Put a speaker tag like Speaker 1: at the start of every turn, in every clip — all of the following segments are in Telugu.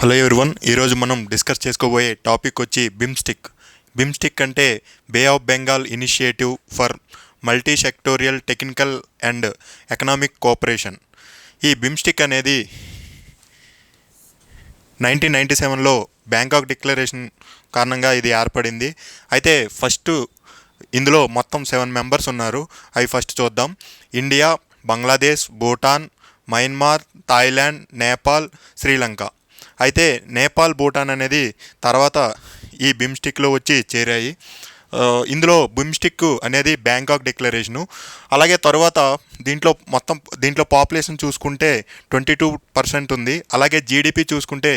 Speaker 1: హలో ఎవ్రీవన్ ఈరోజు మనం డిస్కస్ చేసుకోబోయే టాపిక్ వచ్చి బిమ్స్టిక్. బిమ్స్టిక్ అంటే Bay of Bengal initiative for multi sectoral technical and economic cooperation. ఈ బిమ్స్టిక్ అనేది నైన్టీన్ నైంటీ సెవెన్లో బ్యాంకాక్ డిక్లరేషన్ కారణంగా ఇది ఏర్పడింది. అయితే ఫస్ట్ ఇందులో మొత్తం సెవెన్ మెంబర్స్ ఉన్నారు. అవి ఫస్ట్ చూద్దాం. India Bangladesh Bhutan Myanmar Thailand Nepal Sri Lanka. అయితే నేపాల్ భూటాన్ అనేది తర్వాత ఈ బిమ్స్టిక్లో వచ్చి చేరాయి. ఇందులో బిమ్స్టిక్ అనేది బ్యాంకాక్ డిక్లరేషను అలాగే తర్వాత దీంట్లో మొత్తం దీంట్లో పాపులేషన్ చూసుకుంటే ట్వంటీ టూ పర్సెంట్ ఉంది. అలాగే జీడిపి చూసుకుంటే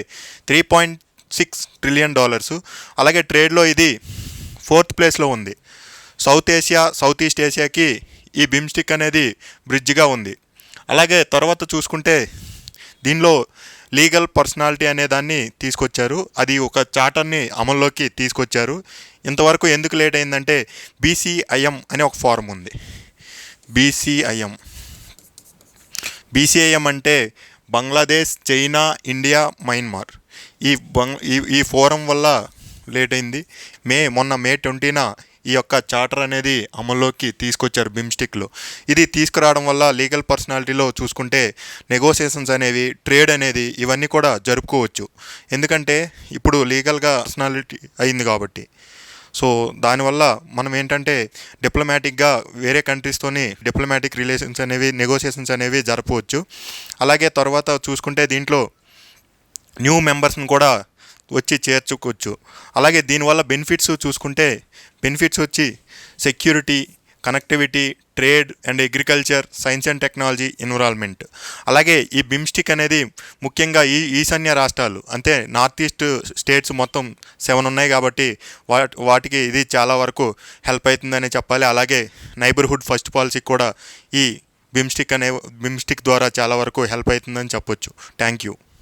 Speaker 1: three point six trillion dollars. అలాగే ట్రేడ్లో ఇది ఫోర్త్ ప్లేస్లో ఉంది. సౌత్ ఏషియా సౌత్ ఈస్ట్ ఏషియాకి ఈ బిమ్స్టిక్ అనేది బ్రిడ్జ్గా ఉంది. అలాగే తర్వాత చూసుకుంటే దీనిలో లీగల్ పర్సనాలిటీ అనే దాన్ని తీసుకొచ్చారు. అది ఒక చార్టర్ని అమల్లోకి తీసుకొచ్చారు. ఇంతవరకు ఎందుకు లేట్ అయిందంటే బీసీఐఎం అనే ఒక ఫారం ఉంది. బీసీఐఎం. బీసీఐఎం అంటే బంగ్లాదేశ్ చైనా ఇండియా మయన్మార్. ఈ బంగ్ ఈ ఈ ఫోరం వల్ల లేట్ అయింది. మే మొన్న మే ట్వంటీన ఈ యొక్క చార్టర్ అనేది అమల్లోకి తీసుకొచ్చారు బిమ్స్టిక్లో. ఇది తీసుకురావడం వల్ల లీగల్ పర్సనాలిటీలో చూసుకుంటే నెగోసియేషన్స్ అనేవి ట్రేడ్ అనేది ఇవన్నీ కూడా జరుపుకోవచ్చు. ఎందుకంటే ఇప్పుడు లీగల్గా పర్సనాలిటీ అయింది కాబట్టి. సో దానివల్ల మనం ఏంటంటే డిప్లొమాటిక్గా వేరే కంట్రీస్తోని డిప్లొమాటిక్ రిలేషన్స్ అనేవి నెగోసియేషన్స్ అనేవి జరపవచ్చు. అలాగే తర్వాత చూసుకుంటే దీంట్లో న్యూ మెంబర్స్ని కూడా వచ్చి చేర్చుకోవచ్చు. అలాగే దీనివల్ల బెనిఫిట్స్ చూసుకుంటే బెనిఫిట్స్ వచ్చి security connectivity trade and agriculture science and technology environment అలాగే ఈ బిమ్స్టిక్ అనేది ముఖ్యంగా ఈ ఈశాన్య రాష్ట్రాలు అంటే నార్త్ ఈస్ట్ స్టేట్స్ మొత్తం సెవెన్ ఉన్నాయి కాబట్టి వా వాటికి ఇది చాలా వరకు హెల్ప్ అవుతుందని చెప్పాలి. అలాగే నైబర్హుడ్ ఫస్ట్ పాలసీ కూడా ఈ బిమ్స్టిక్ అనే బిమ్స్టిక్ ద్వారా చాలా వరకు హెల్ప్ అవుతుందని చెప్పొచ్చు. Thank you